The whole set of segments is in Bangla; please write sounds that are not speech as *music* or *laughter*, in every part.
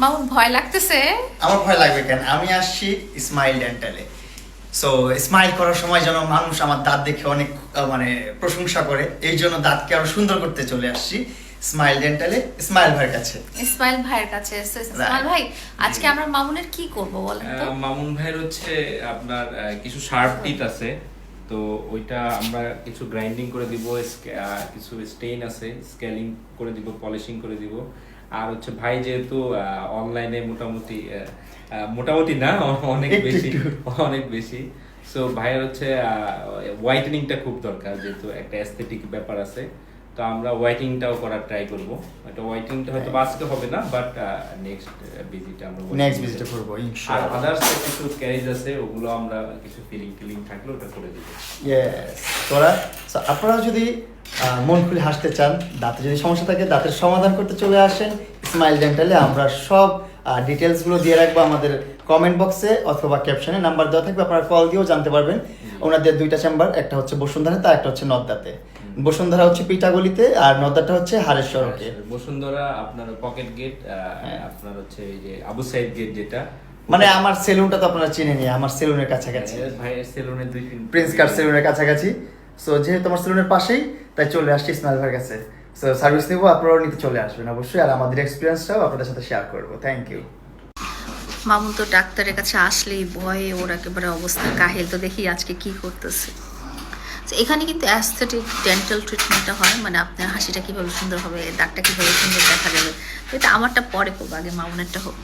মামুন ভয় লাগতেছে? আমার ভয় লাগবে কেন? আমি আসছি স্মাইল ডেন্টালে সো স্মাইল করার সময় যেন মানুষ আমার দাঁত দেখে অনেক মানে প্রশংসা করে এই জন্য দাঁতকে আরও সুন্দর করতে চলে আসছি স্মাইল ডেন্টালে স্মাইল ভাইয়ের কাছে। ইসমাইল ভাইয়ের কাছে এসে ইসমাইল ভাই আজকে আমরা মামুনের কি করব বলেন তো? মামুন ভাইয়ের হচ্ছে আপনার কিছু শার্প টিথ আছে। তো ওইটা আমরা কিছু গ্রাইন্ডিং করে দিব কিছু স্টেইন আছে স্কেলিং করে দিব পলিশিং করে দিব। আর হচ্ছে ভাই যেহেতু অনলাইনে মোটামুটি মোটামুটি না অনেক বেশি অনেক বেশি। সো ভাইয়ের হচ্ছে হোয়াইটেনিংটা খুব দরকার যেহেতু একটা অ্যাস্থেটিক ব্যাপার আছে। তো আমরা হোয়াইটিংটাও করার ট্রাই করব। এটা হোয়াইটিংটা হয়তো বা আজকে হবে না বাট নেক্সট ভিজিটে আমরা নেক্সট ভিজিটে করব। করব আর ইনশাআল্লাহ আদার্স কিছু ক্যারেজ আছে ওগুলো আমরা কিছু ফিলিং ফিলিং থাকলে ওটা করে দিব। ইয়েস তোরা? আপনারা যদি মন খুলে হাসতে চান। দাঁতে যদি সমস্যা থাকে দাঁতের সমাধান করতে চলে আসেন। স্মাইল ডেন্টালে আমরা সব ডিটেলসগুলো দিয়ে রাখব আমাদের কমেন্ট বক্সে অথবা ক্যাপশনে নাম্বার দেওয়া থাকবে আপনারা কল দিয়েও জানতে পারবেন। ওনাদের দুইটা চেম্বার একটা হচ্ছে বসুন্ধরাতে আর একটা হচ্ছে নদ্দাতে। বসুন্ধরা হচ্ছে পিঠাগলিতে আর নদ্দাটা হচ্ছে হারের সড়কে বসুন্ধরা আপনার পকেট গেট হ্যাঁ। আপনার হচ্ছে এই যে আবু সাইদ গেট যেটা। মানে আমার সেলুনটা তো আপনারা চিনে নিয়ে আমার সেলুনের কাছাকাছি। ভাইয়ের সেলুনে দুই তিন প্রিন্স কার সেলুনের কাছাকাছি। সো যেহেতু আমার সেলুনের পাশেই তাই চলে আসছি ইসমাইল ভাইয়ের কাছে। সো সার্ভিস নিবো আপনারাও নিতে চলে আসবেন অবশ্যই আর আমাদের এক্সপিরিয়েন্সটাও আপনাদের সাথে শেয়ার করব। থ্যাংক ইউ মামুন তো ডাক্তারের কাছে আসলেই ভয়ে ওর একেবারে অবস্থা কাহিল। তো দেখি আজকে কি করতেছে। তো এখানে কিন্তু অ্যাস্থেটিক ডেন্টাল ট্রিটমেন্টটা হয় মানে আপনার হাসিটা কীভাবে সুন্দর হবে দাগটা কীভাবে সুন্দর দেখা যাবে। তো এটা আমারটা পরে করব আগে মামুনেরটা হোক।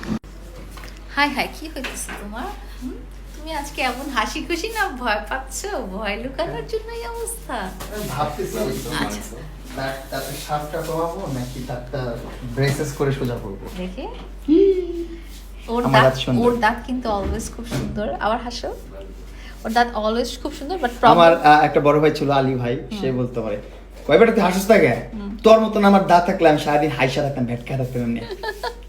হাই হাই কি হইতেছে তোমার? হুম? তুমি আজকে এমন হাসি খুশি না ভয় পাচ্ছ? ভয় লুকানোর জন্য এই অবস্থা। আচ্ছা। তাতে সাপটা কমাবো নাকি তারটা ব্রেসেস করে সোজা করব দেখে। ওর আমার দাঁত দাঁত ওর দাঁত কিন্তু অলওয়েজ খুব সুন্দর। আবার হাসো। ওর দাঁত অলওয়েজ খুব সুন্দর বাট আমার একটা বড় ভাই ছিল আলী ভাই সে বলতে পারে তুই হাসিস তোর মতন আমার দাঁত থাকলে আমি সারাদিন হাইসা থাকতাম ভেটকা থাকতাম এমনি।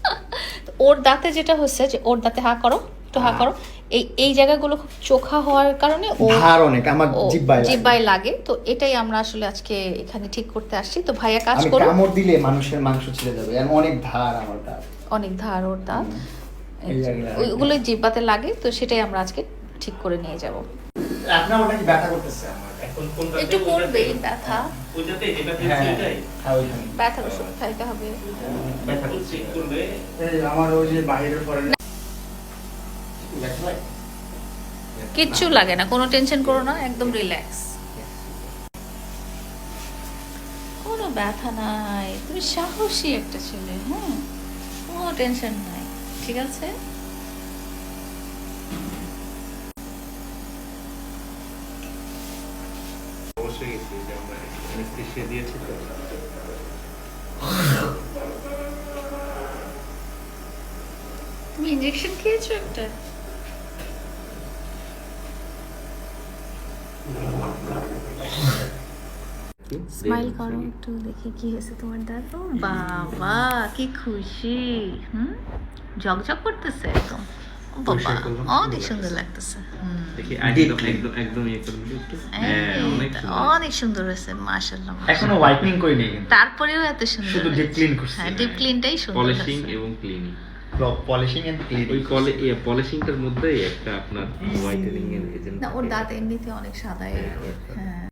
*laughs* ওর দাঁতে যেটা হচ্ছে যে ওর দাঁতে হা করো। একটু হা করো। এই এই জায়গাগুলো খুব চোখা হওয়ার কারণে ও ধার অনেক আমার ও জিব্বায় লাগে। জিব্বায় লাগে। তো এটাই আমরা আসলে আজকে এখানে ঠিক করতে আসছি। তো ভাইয়া কাজ আমি করো কামড় দিলে মানুষের মাংস ছিঁড়ে যাবে। আর অনেক ধার আমার দাঁত। অনেক ধার ওর দাঁত। ওইগুলো জিব্বাতে লাগে। তো সেটাই আমরা আজকে ঠিক করে নিয়ে যাব। আপনার ব্যথা করতেছে আমার? এখন কোনটা একটু করবেই ব্যথা। হ্যাঁ এটাই হ্যাঁ ওষুধ খাইতে হবে। ব্যথা চেক করবে। এই আমার ওই যে বাইরের ব্যথা? কিচ্ছু লাগে না কোনো টেনশন করো না একদম রিল্যাক্স কোনো ব্যথা নাই তুমি সাহসী একটা ছেলে হ্যাঁ কোনো টেনশন নাই ঠিক আছে? তুমি ইঞ্জেকশন খেয়েছো একটা? স্মাইল করো একটু দেখি কি হয়েছে তোমার দাঁত বাবা কি খুশি। হুম? ঝকঝক করতেছে একদম। বাবা অনেক সুন্দর সুন্দর লাগতেছে। দেখি একদম একদম একদম ইয়ে হ্যাঁ অনেক সুন্দর। হয়েছে মাশাআল্লাহ এখনও হোয়াইটনিং করিনি তারপরেও এত সুন্দর শুধু করছি। হ্যাঁ ডিপ ক্লিনটাই সুন্দর পলিশিং এবং ক্লিনিং পলিশিং এন্ড ওই কলে পলিশিংটার মধ্যেই একটা আপনার হোয়াইটেনিং এর এজেন্ট না ওর দাঁত এমনিতে অনেক সাদা এই- হ্যাঁ।